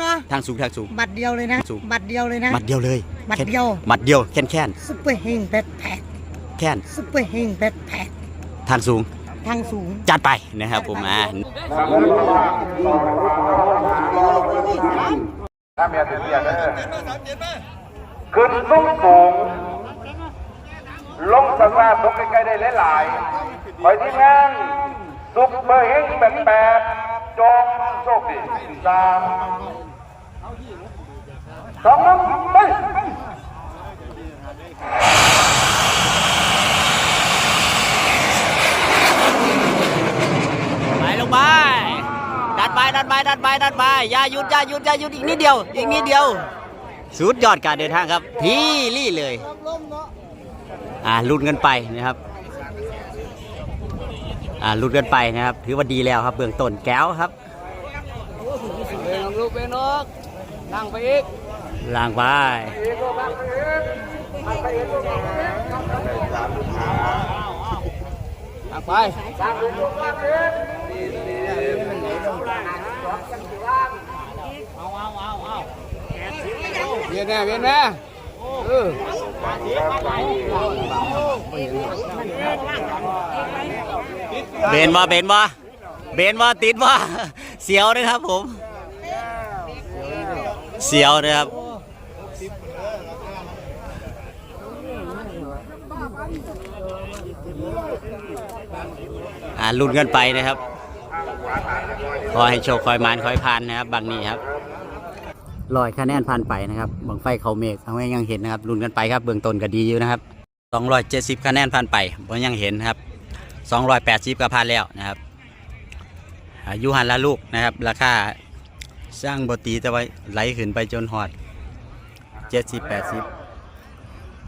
เนาะทางสูงทางสูงบัตรเดียวเลยนะสูงบัตรเดียวเลยนะหมัดเดียวเลยหมัดเดียวหมัดเดียวแค่นแค่นซุปเปอร์เฮงแบทแพ็คแค่นซุปเปอร์เฮงแบทแพ็คทางสูงทางสูงจัดไปนะครับผมอ่าถ้าเมียถึงเมียเด้อขึ้นสูงสูงลงสังวาตกใกล้ๆได้หลายๆคอยที่งานซุปเปอร์เฮงแปดๆจงโชคดีสาม สองนึ่งไปไปลงไปดันไปดันไปดันไปดันไปอย่าหยุดอย่าหยุดอย่าหยุดอีกนิดเดียว อีกนิดเดียว สุดยอดการเดินทางครับพี่ลี่เลย อ่าลุ้นกันไปนะครับ อ่าลุ้นกันไปนะครับ ถือว่าดีแล้วครับ เบื้องต้นแก้วครับเป็นลูกเป็น นกนั่งไปล่างไปนั่งไปเวียนแน่เวียนแน่เออเบนว่าเบนว่าเบนว่าติดว่าเสียวนะครับผม เสียวนะครับ อ่าลุ้นกันไปนะครับ ขอให้โชคคอยมานคอยพานนะครับ บางนี้ครับลอยคะแนนผ่านไปนะครับบังไฟเขาเมฆเอาไว้ยังเห็นนะครับลุ้นกันไปครับเบื้องต้นก็ดีอยู่นะครับ270คะแนนผ่านไปผมยังเห็นครับ280ก็ผ่านแล้วนะครับอายุหันละลูกนะครับ ราคาสร้างบตีแต่ว่าไหลขึ้นไปจนหอด 70 80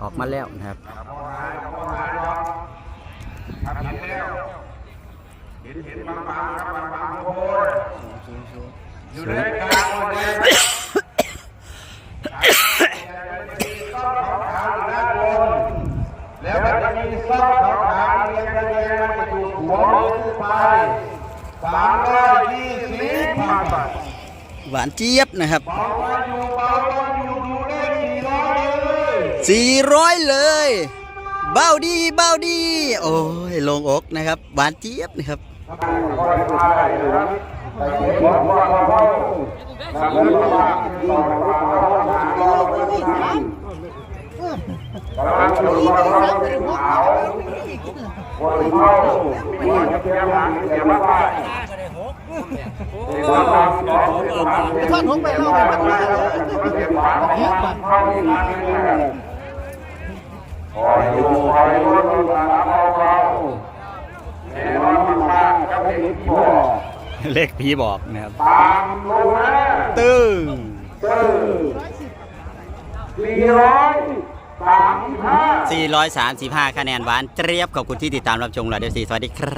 ออกมาแล้วนะครับอยู่ในกลางวันนี้แล้วมันจะมีซอกขาวเรียงกันเลยมันจะอยู่หัวมือไปสามร้อยยี่สิบผ่านไปหวานเจี๊ยบนะครับ เบามาอยู่เบามาอยู่ดูเลขสี่ร้อยเลย 400 เลย เบ้าดีเบ้าดี โอ้ยลงอกนะครับหวานเจี๊ยบนะครับทอดหงไปรอบไปบัตรมาเลย คอยดูคอยรู้ตามเบาเราแน่นอนมากๆกับเด็กผีบอกเลขผีบอกนะครับตามลงมาตึ้งตึ้งสี่ร้อยสามสิบห้าสี่ร้อยสามสิบห้าคะแนนหวานเตรียบขอบคุณที่ติดตามรับชมเราเดี๋ยวสีสวัสดีครับ